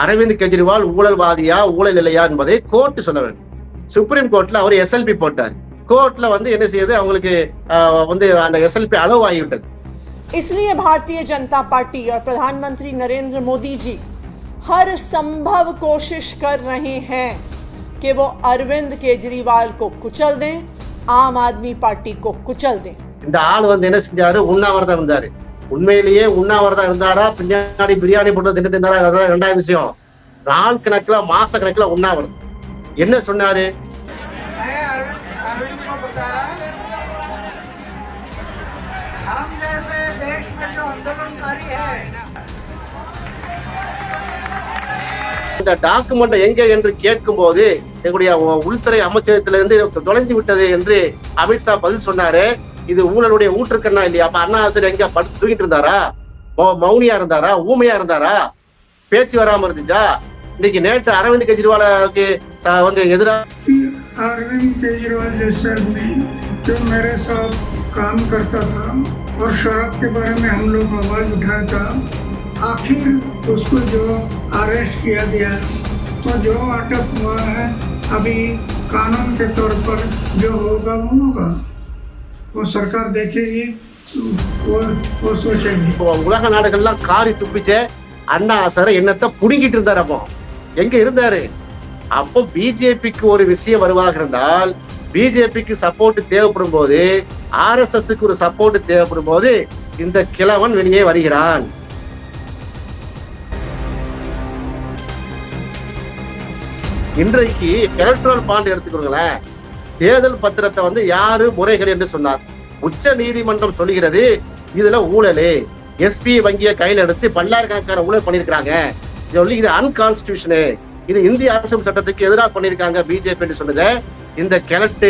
அரவிந்த் கெஜ்ரிவால் ஊழல்வாதியா ஊழல் இல்லையா என்பதை கோர்ட் சொல்ல வேண்டும் சுப்ரீம் கோர்ட்ல அவர் எஸ்எல்பி போட்டார் கோர்ட்ல வந்து என்ன செய்யுது அவங்களுக்கு ஆஹ், வந்து அந்த எஸ்எல்பி அளவு ஆகிவிட்டது इसलिए भारतीय जनता पार्टी और प्रधानमंत्री नरेंद्र मोदी जी हर संभव कोशिश कर रहे हैं कि वो अरविंद केजरीवाल को कुचल दें आम आदमी पार्टी को कुचल दें இந்த ஆள் வந்து என்ன செஞ்சாரு உண்ணாவிரதம் இருந்தாரு உண்மையிலேயே உண்ணாவிரதம் இருந்தாரா? பின்னாடி பிரியாணி போட்டு தின்னுட்டு இருந்தாரா? ரெண்டாவது விஷயம். நாள் கணக்குல மாச கணக்குல உண்ணாவிரதம். என்ன சொன்னாரு? இந்த டாக்குமெண்ட் எங்க என்று கேட்கும் போது எங்களுடைய உள்துறை அமைச்சகத்திலிருந்து தொலைஞ்சு விட்டது என்று அமித்ஷா பதில் சொன்னாரு. இது ஊழலுடைய ஊற்றுக்கண்ணா இல்லையா அப்ப அண்ணா ஆசிரியர் எங்க படுத்து தூங்கிட்டு இருந்தாரா மௌ- மௌனியா இருந்தாரா ஊமையா இருந்தாரா பேச்சு வராம இருந்துச்சா இன்னைக்கு நேற்று அரவிந்த் கெஜ்ரிவாலுக்கு ச- வந்து எதிராக कि अरविंद केजरीवाल जैसे आदमी जो मेरे साथ काम करता था और शराब के बारे में हम लोग आवाज उठाया था आखिर उसको जो अरेस्ट किया गया तो जो अटक हुआ है अभी कानून के तौर पर जो होगा वो होगा वो सरकार देखेगी वो वो सोचेगी உலக நாடுகள்லாம் காரி துப்பிச்ச அண்ணா ஆசார என்னத்தை புடுங்கிட்டு இருந்தாரு அப்போ எங்க இருந்தாரு அப்போ பிஜேபிக்கு ஒரு விஷயம் வருவாக இருந்தால் பிஜேபிக்கு சப்போர்ட் தேவைப்படும் போது ஆர்எஸ்எஸ்க்கு ஒரு சப்போர்ட் தேவைப்படும் போது இந்த கிழவன் வெளியே வருகிறான் இன்றைக்கு எலக்ட்ரல் பாண்ட் எடுத்துக்கோங்களேன் தேர்தல் பத்திரத்தை வந்து யாரு முறைகள் என்று சொன்னார்? உச்ச நீதிமன்றம் சொல்லுகிறது இதுல ஊழலே. எஸ்பி வங்கியை கையில எடுத்து பல்லாயிரக்கணக்கான ஊழல் பண்ணிருக்காங்க சொல்லி இது அன்கான்ஸ்டியூஷனு இது இந்திய அரசியல் சட்டத்துக்கு எதிராக பண்ணிருக்காங்க பிஜேபி சொன்னதை இந்த கிழட்டு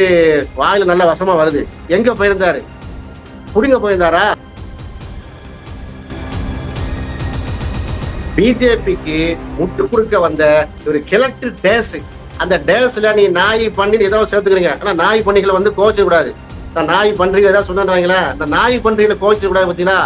வாயில நல்ல வசமா வருது. எங்க போயிருந்தாரு? புடிங்க போயிருந்தாரா? பிஜேபிக்கு முட்டு கொடுக்க வந்த ஒரு கிழட்டு டேஸ் அந்த டேஸ்ல நீ நாய் பண்ணி ஏதோ சேர்த்துக்கிறீங்க. ஆனா நாய் பண்ணிகளை வந்து கோச்ச கூடாது. இந்த நாய் பன்றிகள் ஏதாவது சொன்னாங்களா இந்த நாய் பன்றிகளை கோச்ச கூடாது பார்த்தீங்களா?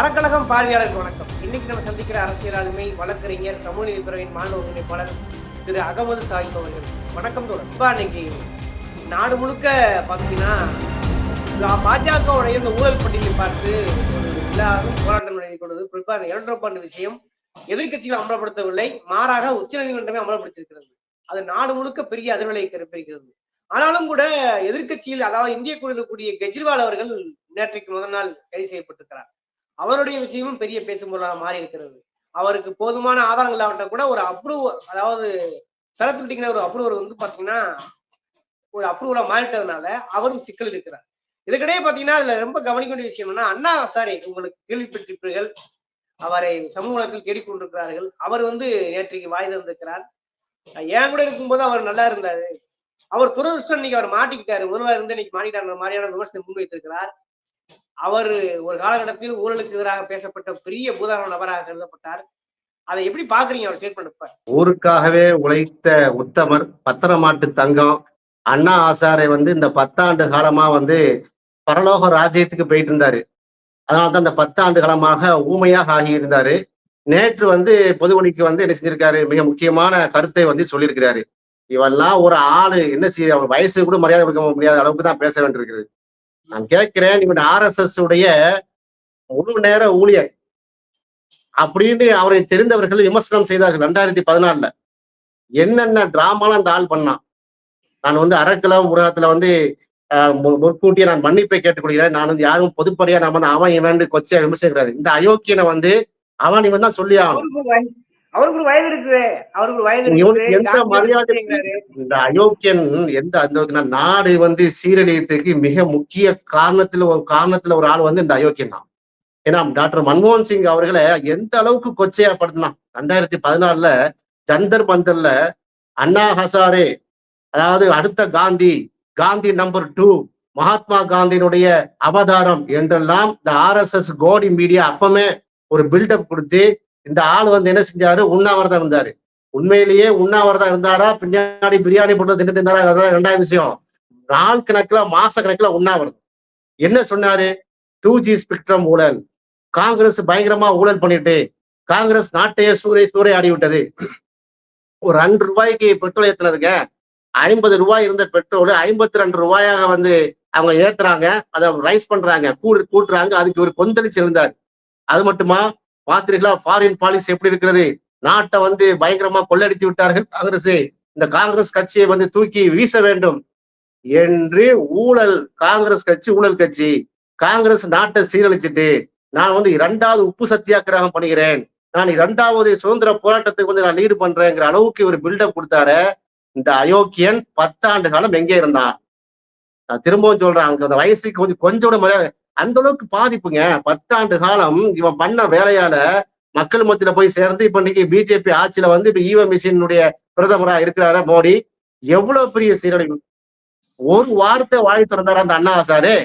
அறக்கழகம் பார்வையாளருக்கு வணக்கம். இன்னைக்கு நம்ம சந்திக்கிற அரசியல் ஆளுமை வழக்கறிஞர் சமூக நீதி பிரிவின் மாநில ஒருங்கிணைப்பாளர் திரு அகமது சாஹிப் அவர்கள். வணக்கம் தோழர். இப்ப இன்னைக்கு நாடு முழுக்க பார்த்தீங்கன்னா பாஜகவுடைய இந்த ஊழல் பட்டியலை பார்த்து எல்லாரும் போராட்டம் கொண்டது. குறிப்பாக இந்த இரண்டரை விஷயம் எதிர்கட்சிகள் அமலப்படுத்தவில்லை மாறாக உச்சநீதிமன்றமே அமலப்படுத்தியிருக்கிறது அது நாடு முழுக்க பெரிய அதிர்வலை பிறப்பிக்கிறது ஆனாலும் கூட எதிர்க்கட்சியில் அதாவது இந்திய கூடிய கெஜ்ரிவால் அவர்கள் நேற்றைக்கு முதல் நாள் கைது செய்யப்பட்டிருக்கிறார். அவருடைய விஷயமும் பெரிய பேசும் பொருளாக மாறி இருக்கிறது அவருக்கு போதுமான ஆதாரங்கள் ஆகட்டும் கூட ஒரு அப்ரூவ் அதாவது செலக்டிங்கிற ஒரு அப்ரூவர் வந்து பாத்தீங்கன்னா ஒரு அப்ரூவலா மாறிட்டதுனால அவரும் சிக்கல் இருக்கிறார். இதுக்கிடையே பாத்தீங்கன்னா அதுல ரொம்ப கவனிக்க வேண்டிய விஷயம் என்னன்னா அண்ணா சாரி உங்களுக்கு கேள்விப்பட்டிருப்பீர்கள். அவரை சமூக வழக்கில் தேடிக்கொண்டிருக்கிறார்கள். அவர் வந்து நேற்றைக்கு வாய் தந்திருக்கிறார் என் கூட இருக்கும்போது அவர் நல்லா இருந்தாரு. அவர் துரதிருஷ்டம் இன்னைக்கு அவர் மாட்டிக்கிட்டாரு. முதல்வர் இருந்து இன்னைக்கு மாட்டிட்டார் மாதிரியான விமர்சனம் முன்வைத்திருக்கிறார். அவர் ஒரு காலகட்டத்தில் ஊழலுக்கு எதிராக பேசப்பட்ட பெரிய பூதாரண நபராக கருதப்பட்டார். அதை எப்படி பாக்குறீங்க அவர் ஸ்டேட்மெண்ட் ஊருக்காகவே உழைத்த உத்தமர் பத்திரமாட்டு தங்கம் அண்ணா ஆசாரை வந்து இந்த பத்தாண்டு காலமா வந்து பரலோக ராஜ்யத்துக்கு போயிட்டு இருந்தாரு அதனால தான் இந்த பத்தாண்டு காலமாக ஊமையாக ஆகியிருந்தாரு. நேற்று வந்து பொதுவழிக்கு வந்து என்ன செஞ்சிருக்காரு? மிக முக்கியமான கருத்தை வந்து சொல்லியிருக்கிறாரு. இவெல்லாம் ஒரு ஆளு என்ன செய்ய அவர் வயசு கூட மரியாதை கொடுக்க முடியாத அளவுக்கு தான் பேச வேண்டியிருக்கிறது. நான் கேட்கிறேன் இவன் ஆர்எஸ்எஸ் உடைய முழு நேர ஊழியர். அப்படின்னு அவரை தெரிந்தவர்கள் விமர்சனம் செய்தார்கள் ரெண்டாயிரத்தி பதினாலுல என்னென்ன டிராமாலாம் அந்த ஆள் பண்ணான்? நான் வந்து அறக்கலம் உலகத்துல வந்து முற்கூட்டியே நான் மன்னிப்பை கேட்டுக்கொள்கிறேன். நான் வந்து யாரும் பொதுப்படியா நான் வந்து அவன் இவன் கொச்சையா விமர்சிக்கிறாரு இந்த அயோக்கியனை வந்து அவன் இவன் தான் சொல்லி ஆகணும். அவருக்கு வயது இருக்குது. அவருக்கு வயது எந்த மரியாதை. இந்த அயோக்கியன் எந்த அந்த நாடு வந்து சீரழியத்துக்கு மிக முக்கிய காரணத்துல ஒரு காரணத்துல ஒரு ஆள் வந்து இந்த அயோக்கியன் தான். ஏன்னா டாக்டர் மன்மோகன் சிங் அவர்களை எந்த அளவுக்கு கொச்சையா படுத்தினான்? ரெண்டாயிரத்தி பதினாலுல ஜந்தர் மந்தர்ல அண்ணா ஹசாரே அதாவது அடுத்த காந்தி காந்தி நம்பர் டூ மகாத்மா காந்தியினுடைய அவதாரம் என்றெல்லாம் இந்த ஆர்எஸ்எஸ் கோடி மீடியா அப்பமே ஒரு பில்டப் கொடுத்து இந்த ஆள் வந்து என்ன செஞ்சாரு? உண்ணாவிரதம் இருந்தாரு. உண்மையிலேயே உண்ணாவிரதம் இருந்தாரா? பின்னாடி பிரியாணி போட்டு தின்னுட்டு இருந்தாரா? ரெண்டாவது விஷயம். நாள் கணக்குல மாச கணக்குல உண்ணாவிரதம். என்ன சொன்னாரு? டூ ஜி ஸ்பெக்ட்ரம் ஊழல். காங்கிரஸ் பயங்கரமா ஊழல் பண்ணிட்டு காங்கிரஸ் நாட்டையே சூறை சூறையாடி விட்டது ஒரு ரெண்டு ரூபாய்க்கு பெட்ரோல் ஏத்துனதுங்க. ஐம்பது ரூபாய் இருந்த பெட்ரோல் ஐம்பத்தி ரெண்டு ரூபாயாக வந்து அவங்க ஏத்துறாங்க. அதை ரைஸ் பண்றாங்க. கூடு கூட்டுறாங்க. அதுக்கு ஒரு கொந்தளிச்சு இருந்தார் அது மட்டுமா? பாத்திரிகளா ஃபாரின் பாலிசி எப்படி இருக்கிறது? நாட்டை வந்து பயங்கரமா கொள்ளடித்து விட்டார்கள் காங்கிரஸ் இந்த காங்கிரஸ் கட்சியை வந்து தூக்கி வீச வேண்டும் என்று ஊழல் காங்கிரஸ் கட்சி ஊழல் கட்சி. காங்கிரஸ் நாட்டை சீரழிச்சிட்டு நான் வந்து இரண்டாவது உப்பு சத்தியாகிரகம் பண்ணுகிறேன் நான் இரண்டாவது சுதந்திர போராட்டத்துக்கு வந்து நான் லீடு பண்றேங்கிற அளவுக்கு ஒரு பில்டப் கொடுத்தாரு. இந்த அயோக்கியன் பத்தாண்டு காலம் எங்கே இருந்தான்? நான் திரும்பவும் சொல்றேன் அந்த வயசுக்கு கொஞ்சம் கொஞ்சோட முறை அந்த அளவுக்கு பாதிப்புங்க. பத்தாண்டு காலம் இவன் பண்ண வேலையால மக்கள் மத்தியில போய் சேர்ந்து இப்ப இன்னைக்கு பிஜேபி ஆட்சியில வந்து இப்ப ஈவ மிஷினுடைய பிரதமரா இருக்கிறாரா மோடி. எவ்வளவு பெரிய சீரழிவு ஒரு வார்த்தை வாய் திறந்தாரு அந்த அண்ணா சாரு?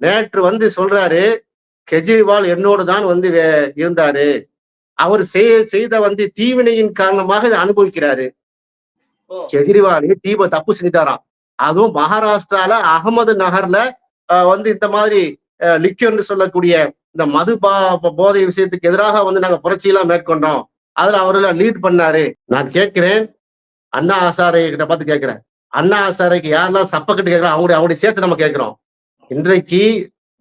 நேற்று வந்து சொல்றாரு கெஜ்ரிவால் என்னோடு தான் வந்து வே- இருந்தாரு. அவர் செய்த வந்து தீவினையின் காரணமாக இதை அனுபவிக்கிறாரு. கெஜ்ரிவாலே தீப தப்பு செஞ்சுட்டாராம் அதுவும் மகாராஷ்டிரால அகமது நகர்ல ஆஹ், வந்து இந்த மாதிரி லிக்யூர்னு சொல்லக்கூடிய இந்த மது பா போதை விஷயத்துக்கு எதிராக வந்து நாங்க புரட்சியெல்லாம் மேற்கொண்டோம். அதுல அவரெல்லாம் லீட் பண்ணாரு. நான் கேட்கிறேன். அண்ணா ஆசாரை கிட்ட பார்த்து கேட்கிறேன். அண்ணா ஆசாரைக்கு யாரெல்லாம் கிட்ட கேட்கறோம் அவங்களுடைய அவங்களுடைய சேர்த்து நம்ம கேட்கிறோம். இன்றைக்கு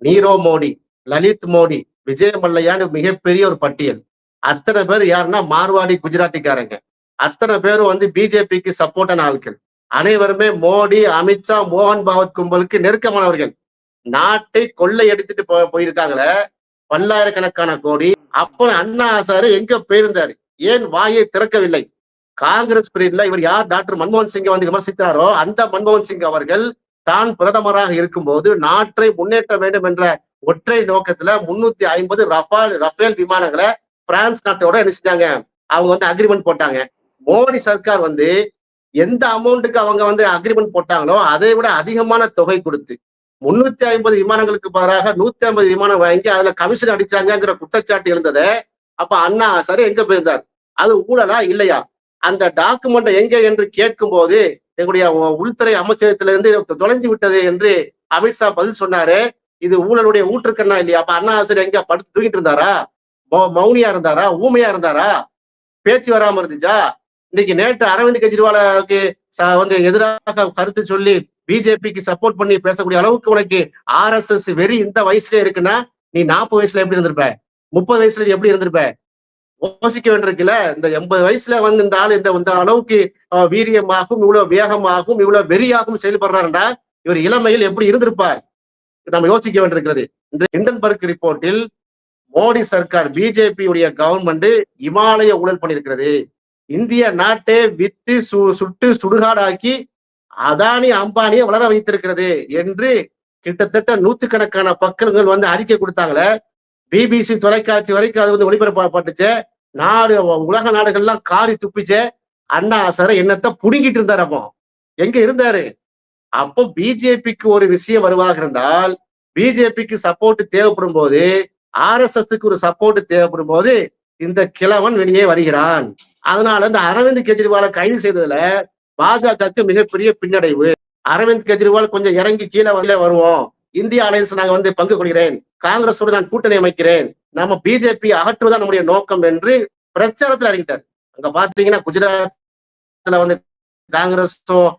நீரவ் மோடி லலித் மோடி விஜய் மல்லையான்னு மிகப்பெரிய ஒரு பட்டியல். அத்தனை பேர் யாருன்னா மார்வாடி குஜராத்திக்காரங்க. அத்தனை பேரும் வந்து பிஜேபிக்கு சப்போர்ட்டான ஆட்கள் அனைவருமே மோடி அமித்ஷா மோகன் பாகவத் கும்பலுக்கு நெருக்கமானவர்கள். நாட்டை கொள்ளை எடுத்துட்டு போ போயிருக்காங்களே. பல்லாயிரக்கணக்கான கோடி. அப்போ அண்ணா சார் எங்க போயிருந்தாரு? ஏன் வாயை திறக்கவில்லை? காங்கிரஸ் பீரியட்ல இவர் யார்? டாக்டர் மன்மோகன் சிங்கை வந்து விமர்சித்தாரோ அந்த மன்மோகன் சிங் அவர்கள் தான் பிரதமராக இருக்கும்போது நாட்டை முன்னேற்ற வேண்டும் என்ற ஒற்றை நோக்கத்துல முன்னூத்தி ஐம்பது ரஃபால் ரஃபேல் விமானங்களை பிரான்ஸ் நாட்டோட என்ன செஞ்சாங்க அவங்க வந்து அக்ரிமெண்ட் போட்டாங்க. மோடி சர்க்கார் வந்து எந்த அமௌண்ட்டுக்கு அவங்க வந்து அக்ரிமெண்ட் போட்டாங்களோ அதை விட அதிகமான தொகை கொடுத்து முன்னூத்தி ஐம்பது விமானங்களுக்கு பதிலாக நூத்தி ஐம்பது விமானம் வாங்கி அதுல கமிஷன் அடிச்சாங்கங்கிற குற்றச்சாட்டு இருந்ததை அப்ப அண்ணா சரி எங்க போயிருந்தார்? அது ஊழலா இல்லையா? அந்த டாக்குமெண்ட் எங்க என்று கேட்கும் போது எங்களுடைய உ- உள்துறை அமைச்சகத்திலிருந்து தொலைஞ்சு விட்டது என்று அமித்ஷா பதில் சொன்னாரு. இது ஊழலுடைய ஊற்றுக்கண்ணா இல்லையா? அப்ப அண்ணா ஆசிரியர் எங்க படுத்து தூங்கிட்டு இருந்தாரா? மௌனியா இருந்தாரா? ஊமையா இருந்தாரா? பேச்சு வராம இருந்துச்சா? இன்னைக்கு நேற்று அரவிந்த் கெஜ்ரிவாலுக்கு வந்து எதிராக கருத்து சொல்லி பிஜேபிக்கு சப்போர்ட் பண்ணி பேசக்கூடிய அளவுக்கு உனக்கு ஆர்எஸ்எஸ் வெறி இந்த வயசுல இருக்குன்னா நீ நாற்பது வயசுல எப்படி இருந்திருப்ப? முப்பது வயசுல எப்படி இருந்திருப்ப? யோசிக்க வேண்டியிருக்குல்ல இந்த எண்பது வயசுல வந்து இந்த ஆள் இந்த இந்த அளவுக்கு வீரியமாகவும் இவ்வளவு வேகமாகவும் இவ்வளவு வெறியாகவும் செயல்படுறாருன்னா இவர் இளமையில் எப்படி இருந்திருப்பார்? நம்ம யோசிக்க வேண்டியிருக்கிறது. இந்த இண்டன்பர்க் ரிப்போர்ட்டில் மோடி சர்க்கார் பிஜேபியுடைய கவர்மெண்ட் இமாலய ஊழல் பண்ணியிருக்கிறது. இந்திய நாட்டை வித்து சு சுட்டு சுடுகாடாக்கி அதானி அம்பானியை வளர வைத்திருக்கிறது என்று கிட்டத்தட்ட நூத்துக்கணக்கான பக்கங்கள் வந்து அறிக்கை கொடுத்தாங்களே. பிபிசி தொலைக்காட்சி வரைக்கும் அது வந்து ஒளிபரப்பப்பட்டுச்சு. நாடு உலக நாடுகள்லாம் காரி துப்பிச்சே அண்ணா சார் என்னத்த புடுங்கிட்டு இருந்தார் அப்போ. எங்க இருந்தாரு? அப்போ பிஜேபிக்கு ஒரு விஷயம் வருவாக இருந்தால் பிஜேபிக்கு சப்போர்ட் தேவைப்படும் போது ஆர்எஸ்எஸ்க்கு ஒரு சப்போர்ட் தேவைப்படும் போது இந்த கிழவன் வெளியே வருகிறான். அதனால இந்த அரவிந்த் கெஜ்ரிவாலை கைது செய்ததுல பாஜகவுக்கு மிகப்பெரிய பின்னடைவு. அரவிந்த் கெஜ்ரிவால் கொஞ்சம் இறங்கி கீழே வரல வருவோம். இந்திய அலையன்ஸ் நாங்க வந்து பங்கு கொள்கிறேன். காங்கிரஸோடு நான் கூட்டணி அமைக்கிறேன். நம்ம பிஜேபி அகற்றுவதான் நம்முடைய நோக்கம் என்று பிரச்சாரத்துல இறங்கிட்டார். அங்க பாத்தீங்கன்னா குஜராத்ல வந்து காங்கிரஸும்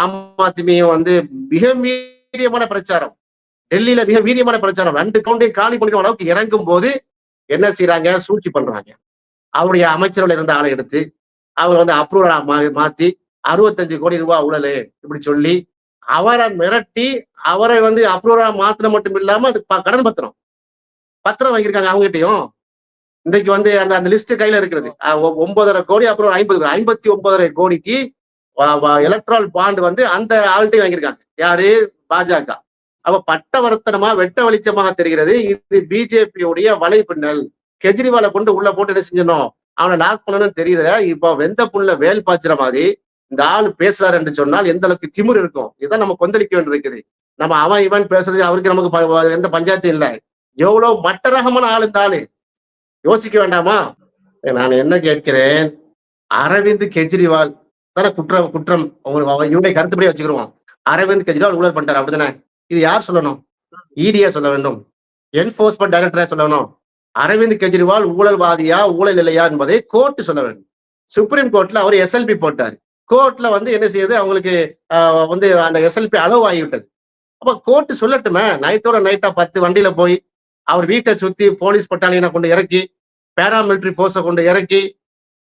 ஆம் ஆத்மியும் வந்து மிக வீரியமான பிரச்சாரம். டெல்லியில மிக வீரியமான பிரச்சாரம். ரெண்டு கவுண்டையும் காலி பண்ணிக்கிற அளவுக்கு இறங்கும் போது என்ன செய்யறாங்க சூழ்ச்சி பண்றாங்க. அவருடைய அமைச்சர்கள் இருந்த ஆளை எடுத்து அவர் வந்து அப்ரூவல் மாத்தி அறுபத்தஞ்சு கோடி ரூபாய் ஊழலு இப்படி சொல்லி அவரை மிரட்டி அவரை வந்து அப்ரூவலா மாத்தின மட்டும் இல்லாம அது ப- கடன் பத்திரம். பத்திரம் வாங்கியிருக்காங்க அவங்ககிட்டயும். இன்றைக்கு வந்து அந்த அந்த லிஸ்ட் கையில இருக்கிறது. ஒ- ஒன்பதரை கோடி அப்புறம் ஐம்பது ஐம்பத்தி ஒன்பதரை கோடிக்கு எலக்ட்ரால் பாண்ட் வந்து அந்த ஆள்கிட்டையும் வாங்கியிருக்காங்க. யாரு? பாஜக. அப்ப பட்டவர்த்தனமா வெட்ட வெளிச்சமாக தெரிகிறது இது பிஜேபியுடைய வலைப்பின்னல். கெஜ்ரிவாலை கொண்டு உள்ள போட்டு என்ன செஞ்சிடணும்? அவனை லாக் பண்ணணும்னு தெரியல. இப்போ வெந்த புண்ணுல வேல் பாய்ச்சுற மாதிரி இந்த ஆள் பேசுறாரு என்று சொன்னால் எந்த அளவுக்கு திமிர் இருக்கும்? இதான் நம்ம கொந்தளிக்க வேண்டியிருக்குது நம்ம அவன் இவன் பேசுறது அவருக்கு நமக்கு எந்த பஞ்சாயத்தும் இல்லை. எவ்வளவு மட்ட ரகமான ஆள் இந்த ஆளு. யோசிக்க வேண்டாமா? நான் என்ன கேட்கிறேன்? அரவிந்த் கெஜ்ரிவால். தானே குற்றம் குற்றம். உங்களுக்கு இவனை கருத்துப்படியே வச்சுக்கிருவான். அரவிந்த் கெஜ்ரிவால் ஊழல் பண்ணிட்டாரு. அப்படிதானே இது யார் சொல்லணும்? இடியா சொல்ல வேண்டும். என்போர்ஸ்மெண்ட் டைரக்டரா சொல்லணும் அரவிந்த் கெஜ்ரிவால் ஊழல்வாதியா ஊழல் இல்லையா என்பதை கோர்ட் சொல்ல வேண்டும். சுப்ரீம் கோர்ட்ல அவர் எஸ்எல்பி போட்டார். கோர்ட்ல வந்து என்ன செய்யுது? அவங்களுக்கு வந்து அந்த எஸ்எல்பி அளவு ஆகிவிட்டது. அப்ப கோர்ட் சொல்லட்டுமே? நைட்டோட நைட்டா பத்து வண்டியில போய் அவர் வீட்டை சுத்தி போலீஸ் பட்டாளியனை கொண்டு இறக்கி பேராமிலிட்டரி போர்ஸை கொண்டு இறக்கி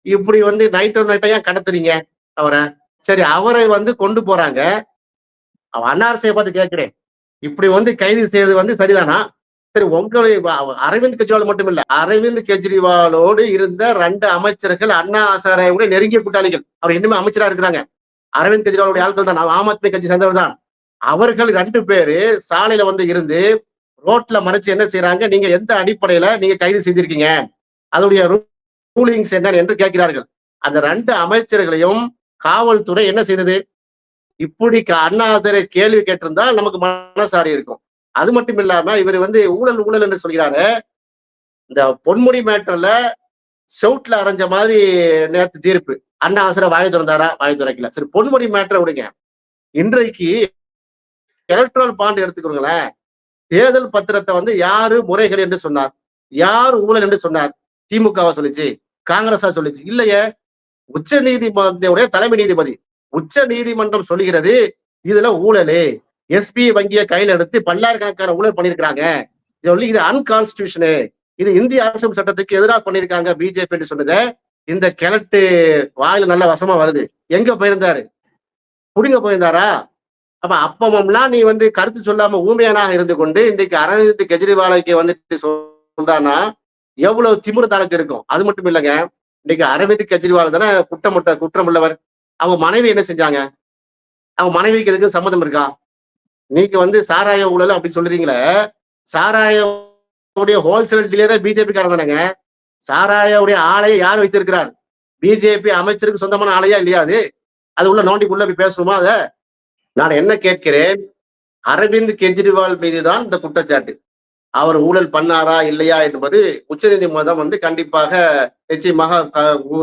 இப்படி வந்து நைட்டோட நைட்டா ஏன் கடத்துறீங்க அவரை? சரி அவரை வந்து கொண்டு போறாங்க. அவன் அன்னாரசையை பார்த்து கேட்கிறேன். இப்படி வந்து கைது செய்யறது வந்து சரிதானா? சரி உங்களுடைய அரவிந்த் கெஜ்ரிவால் மட்டும் இல்ல அரவிந்த் கெஜ்ரிவாலோடு இருந்த ரெண்டு அமைச்சர்கள் அண்ணா ஹசாரேவுடைய நெருங்கிய கூட்டாளிகள். அவர் இன்னுமே அமைச்சரா இருக்கிறாங்க. அரவிந்த் கெஜ்ரிவாலுடைய ஆட்கள் தான் ஆம் ஆத்மி கட்சி சேர்ந்தவர் தான். அவர்கள் ரெண்டு பேரு சாலையில வந்து இருந்து ரோட்ல மறைச்சு என்ன செய்யறாங்க நீங்க எந்த அடிப்படையில நீங்க கைது செய்திருக்கீங்க? அதோடைய ரூலிங்ஸ் என்ன என்று கேட்கிறார்கள். அந்த ரெண்டு அமைச்சர்களையும் காவல்துறை என்ன செய்தது? இப்படி க- அண்ணா ஹசாரே கேள்வி கேட்டிருந்தால் நமக்கு மனசாரி இருக்கும். அது மட்டும் இல்லாம இவர் வந்து ஊழல் ஊழல் என்று சொல்கிறாரு இந்த பொன்முடி மேட்டர்ல செவுட்ல அரைஞ்ச மாதிரி நேத்து தீர்ப்பு. அண்ணா ஆசிர வாயை திறந்தாரா? வாயை திறக்கல. சரி பொன்முடி மேட்டரை விடுங்க. இன்றைக்கு எலக்ட்ரல் பாண்ட் எடுத்துக்கிறோங்களேன் தேர்தல் பத்திரத்தை வந்து யாரு முறைகள் என்று சொன்னார்? யார் ஊழல் என்று சொன்னார்? திமுகவா சொல்லிச்சு காங்கிரஸா சொல்லுச்சு. இல்லையே உச்ச நீதிமன்ற தலைமை நீதிபதி. உச்ச நீதிமன்றம் சொல்லுகிறது இதுல ஊழலே. எஸ்பி வங்கியை கையில எடுத்து பல்லாயிரக்கணக்கான ஊழல் பண்ணிருக்காங்க சொல்லி இது அன்கான்ஸ்டியூஷனு இது இந்திய அரசியல் சட்டத்துக்கு எதிராக பண்ணிருக்காங்க பிஜேபி என்று சொன்னதை இந்த கிழட்டு வாயில நல்ல வசமா வருது. எங்க போயிருந்தாரு? புடிங்க போயிருந்தாரா? அப்ப அப்பமெல்லாம் நீ வந்து கருத்து சொல்லாம ஊமையானாக இருந்து கொண்டு இன்றைக்கு அரவிந்த் கெஜ்ரிவாலுக்கு வந்துட்டு சொல்றானா எவ்வளவு திமிரு தனக்கு இருக்கும். அது மட்டும் இல்லைங்க. இன்னைக்கு அரவிந்த் கெஜ்ரிவால் தானே குற்றமுட்ட குற்றம் உள்ளவர் அவங்க மனைவி என்ன செஞ்சாங்க? அவங்க மனைவிக்கு எதுக்கு சம்மதம் இருக்கா? நீங்க வந்து சாராய ஊழல் அப்படின்னு சொல்றீங்களே சாராய ஹோல்சேல் டீலரே பிஜேபி காரன் தானேங்க? சாராய ஆலையை யார் வைத்திருக்கிறார்? பிஜேபி அமைச்சருக்கு சொந்தமான ஆலையா இல்லையா அது? அது உள்ள நோண்டிக்குள்ள போய் பேசுவோமா அத? நான் என்ன கேட்கிறேன் அரவிந்த் கெஜ்ரிவால் மீதுதான் இந்த குற்றச்சாட்டு. அவர் ஊழல் பண்ணாரா இல்லையா என்பது உச்சநீதிமன்றம் வந்து கண்டிப்பாக நிச்சயமாக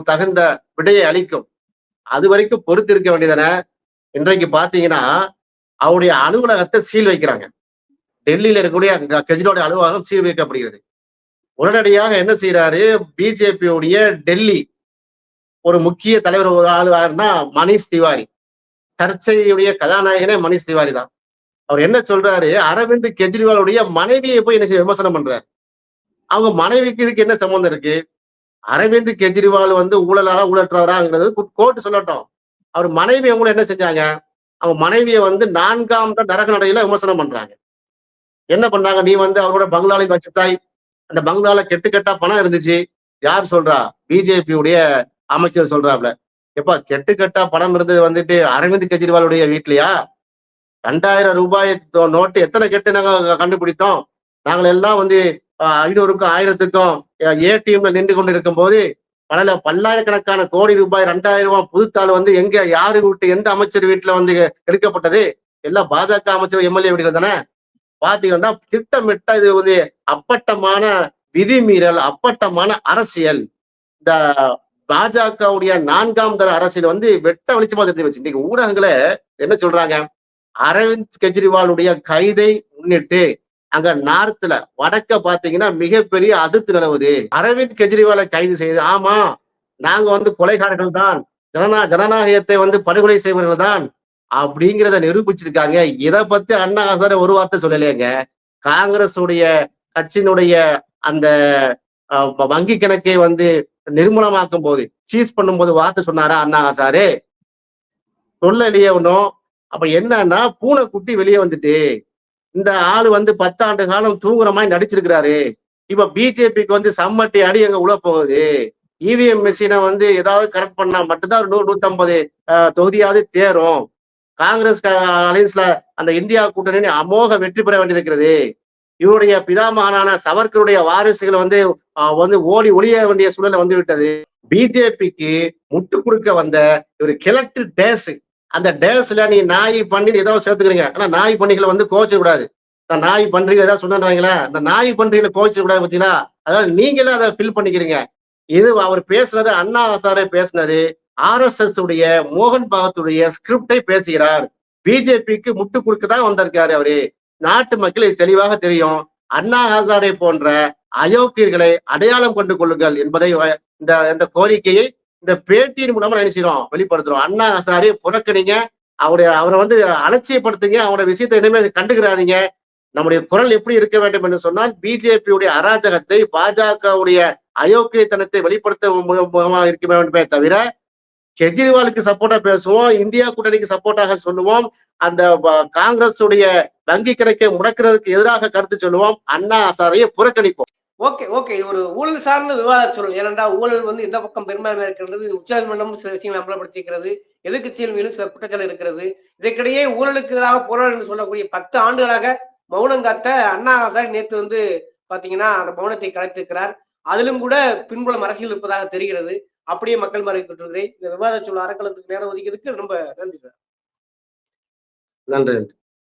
தகுந்த விடையை அளிக்கும். அது வரைக்கும் பொறுத்திருக்க வேண்டியதானே? இன்றைக்கு பாத்தீங்கன்னா அவருடைய அலுவலகத்தை சீல் வைக்கிறாங்க. டெல்லியில இருக்கக்கூடிய கெஜ்ரிவாலுடைய அலுவலகம் சீல் வைக்கப்படுகிறது. உடனடியாக என்ன செய்யறாரு பிஜேபியுடைய டெல்லி ஒரு முக்கிய தலைவர் ஒரு ஆளுவாருன்னா மணிஷ் திவாரி. சர்ச்சையுடைய கதாநாயகனே மணிஷ் திவாரி தான். அவர் என்ன சொல்றாரு? அரவிந்த் கெஜ்ரிவாலுடைய மனைவியை போய் என்ன செய்ய விமர்சனம் பண்றாரு. அவங்க மனைவிக்கு இதுக்கு என்ன சம்மந்தம் இருக்கு? அரவிந்த் கெஜ்ரிவால் வந்து ஊழலாளா ஊழற்றவராங்கிறது கோர்ட்டு சொல்லட்டும். அவர் மனைவி அவங்களும் என்ன செஞ்சாங்க? அவங்க மனைவியை வந்து நான்காம் நரக நடையில விமர்சனம் பண்றாங்க. என்ன பண்றாங்க? நீ வந்து அவரோட பங்களாலையும் வச்சுட்டாய் அந்த பங்களால கெட்டு கெட்டா பணம் இருந்துச்சு. யார் சொல்றா? பிஜேபியுடைய அமைச்சர் சொல்றாப்ல. எப்பா கெட்டு கெட்டா பணம் இருந்தது வந்துட்டு அரவிந்த் கெஜ்ரிவாலுடைய வீட்லயா? ரெண்டாயிரம் ரூபாய் நோட்டு எத்தனை கெட்டு நாங்க கண்டுபிடித்தோம்? நாங்கள் எல்லாம் வந்து ஐநூறுக்கும் ஆயிரத்துக்கும் ஏடிஎம்ல நின்று கொண்டு இருக்கும் போது பல பல்லாயிரக்கணக்கான கோடி ரூபாய் ரெண்டாயிரம் ரூபாய் புதுத்தாள் வந்து எங்க யாரு வீட்டு எந்த அமைச்சர் வீட்டுல வந்து எடுக்கப்பட்டது? எல்லாம் பாஜக அமைச்சர் எம்எல்ஏ வீடுகள் தானே? பாத்தீங்கன்னா திட்டமிட்ட இது வந்து அப்பட்டமான விதிமீறல் அப்பட்டமான அரசியல். இந்த பாஜகவுடைய நான்காம் தர அரசியல் வந்து வெட்ட வெளிச்சமா தெரிஞ்சு வச்சு இன்னைக்கு ஊடகங்களை என்ன சொல்றாங்க? அரவிந்த் கெஜ்ரிவாலுடைய கைதை முன்னிட்டு அங்க நார்த்ல வடக்க பாத்தீங்கன்னா மிகப்பெரிய அதிர்ச்சி நிலவுது. அரவிந்த் கெஜ்ரிவாலை கைது செய்து ஆமா நாங்க வந்து கொலைகாரர்கள் தான். ஜனநா ஜனநாயகத்தை வந்து படுகொலை செய்வர்கள் தான். அப்படிங்கிறத நிரூபிச்சிருக்காங்க. இதை பத்தி அண்ணா ஹசாரே ஒரு வார்த்தை சொல்லலையங்க. காங்கிரஸ் உடைய கட்சியினுடைய அந்த வங்கி கணக்கை வந்து நிர்மூலமாக்கும் போது சீஸ் பண்ணும்போது வார்த்தை சொன்னாரா அண்ணா ஹசாரே? சொல்லலையே ஒன்றும் அப்ப என்னன்னா பூனை குட்டி வெளியே வந்துட்டு இந்த ஆளு வந்து பத்தாண்டு காலம் தூங்குற மாதிரி நடிச்சிருக்கிறாரு. இப்ப பிஜேபிக்கு வந்து சம்மட்டி அடி எங்க உள்ள போகுது. இவிஎம் மிஷினை வந்து ஏதாவது கரெக்ட் பண்ணா மட்டும்தான் ஒரு நூறு நூத்தம்பது தொகுதியாவது தேரும். காங்கிரஸ் அலைன்ஸ்ல அந்த இந்தியா கூட்டணி அமோக வெற்றி பெற வேண்டியிருக்கிறது. இவருடைய பிதாமகனான சவர்கருடைய வாரிசுகள் வந்து வந்து ஓடி ஒளிய வேண்டிய சூழலை வந்து விட்டது. பிஜேபிக்கு முட்டு கொடுக்க வந்த ஒரு கிழட்டு டேஸ் அந்த டேஸ்ல நீ நாய் பண்ணி ஏதாவது சேர்த்துக்கிறீங்க. ஆனா நாய் பண்ணிகளை வந்து கோச்ச கூடாது நான் நாய் பன்றிகள் ஏதாவது சொன்னாங்களா அந்த நாய் பன்றிகளை கோச்ச கூடாது பார்த்தீங்களா? அதாவது நீங்களே அதை ஃபில் பண்ணிக்கிறீங்க. இது அவர் பேசுனது அண்ணா ஹசாரே பேசுனது ஆர்எஸ்எஸ் உடைய மோகன் பாகத்துடைய ஸ்கிரிப்டை பேசுகிறார். பிஜேபிக்கு முட்டு கொடுக்க தான் வந்திருக்காரு அவரு. நாட்டு மக்கள் இது தெளிவாக தெரியும். அண்ணா ஹசாரே போன்ற அயோக்கியர்களை அடையாளம் கொண்டு கொள்ளுங்கள் என்பதை வ- இந்த இந்த கோரிக்கையை இந்த பேட்டியின் மூலமா நினைச்சிடும் வெளிப்படுத்துறோம். அண்ணா சாரி புறக்கணிங்க. அவருடைய அவரை வந்து அலட்சியப்படுத்துங்க. அவருடைய விஷயத்தை இனிமே கண்டுக்கிறாதீங்க. நம்முடைய குரல் எப்படி இருக்க வேண்டும் என்று சொன்னால் பிஜேபியுடைய அராஜகத்தை பாஜகவுடைய அயோக்கியத்தனத்தை வெளிப்படுத்த மு- இருக்க வேண்டுமே தவிர கெஜ்ரிவாலுக்கு சப்போர்ட்டா பேசுவோம். இந்தியா கூட்டணிக்கு சப்போர்ட்டாக சொல்லுவோம். அந்த காங்கிரஸ் உடைய வங்கி கணக்கை முடக்கிறதுக்கு எதிராக கருத்து சொல்லுவோம். அண்ணா ஹசாரையை புறக்கணிப்போம். Okay okay. இது ஒரு ஊழல் சார்ந்த விவாத சொல். ஏனென்றால் ஊழல் வந்து இந்த பக்கம் பெரும்பான்மை இருக்கிறது உச்சநீதிமன்றமும் சில விஷயங்களை அமலப்படுத்தியிருக்கிறது எதிர்க்கட்சிகள் மீதும் சில குற்றச்சாட்டு இருக்கிறது. இதற்கிடையே ஊழலுக்கு எதிராக போராடு என்று சொல்லக்கூடிய பத்து ஆண்டுகளாக மௌனம் காத்த அண்ணா சார் நேற்று வந்து பாத்தீங்கன்னா அந்த மௌனத்தை கலைத்திருக்கிறார். அதிலும் கூட பின்புலம் அரசியல் இருப்பதாக தெரிகிறது. அப்படியே மக்கள் மறை இந்த விவாத சொல் அறக்கலத்துக்கு நேரம் ஒதுக்கியதுக்கு ரொம்ப நன்றி சார். நன்றி.